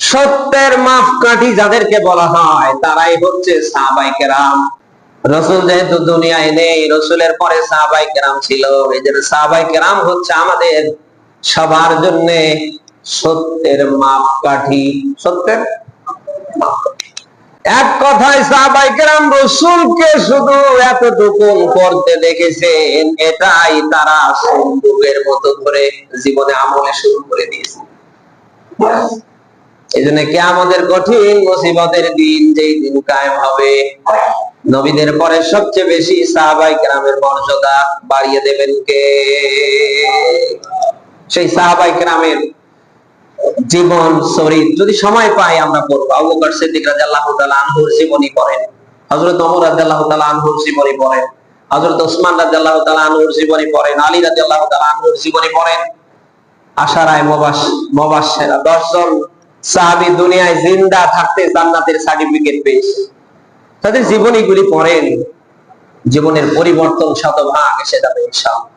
সত্যের মাপকাঠি যাদেরকে বলা হয়, তারাই হচ্ছে সাহাবাই কেরাম। রসুল যেহেতু দুনিয়ায় নেই, রসুলের পরে সাহাবাই কেরাম ছিল। এই জন্য সাহাবাই কেরাম হচ্ছে আমাদের সবার জন্য সত্যের মাপকাঠি। সত্যের এক কথায় সাহাবাই কেরাম রসুলকে শুধু এতটুকু করতে দেখেছেন, এটাই তারা সন্দুকের মতো করে জীবনে আমলে শুরু করে দিয়েছে। জন্য কে আমাদের কঠিন মুসিবতের দিন যেই দিন কায়েম হবে, নবীদের পরে সবচেয়ে বেশি সাহাবাই গ্রামের মর্যাদা বাড়িয়ে দেবেন কে? সেই সাহাবাই গ্রামের জীবন, শরীর যদি সময় পাই আমরা পড়ব আবু বকর সিদ্দিক রাদিয়াল্লাহু তাআলা আনহুর জীবনী পড়েন, হযরত ওমর রাদিয়াল্লাহু তাআলা আনহুর জীবনী পড়েন, হযরত ওসমান রাদিয়াল্লাহু তাআলা আনহুর জীবনী পড়েন, আলী রাদিয়াল্লাহু তাআলা আনহুর জীবনী পড়েন। আশারায় মোবাস মোবাসেরা দশজন সাহাবী দুনিয়ায় জিন্দা থাকতে জান্নাতের সার্টিফিকেট পেয়েছে। তাদের জীবনীগুলি পড়েন। জীবনের পরিবর্তন শতভাগ এসে যাবে, ইনশাআল্লাহ।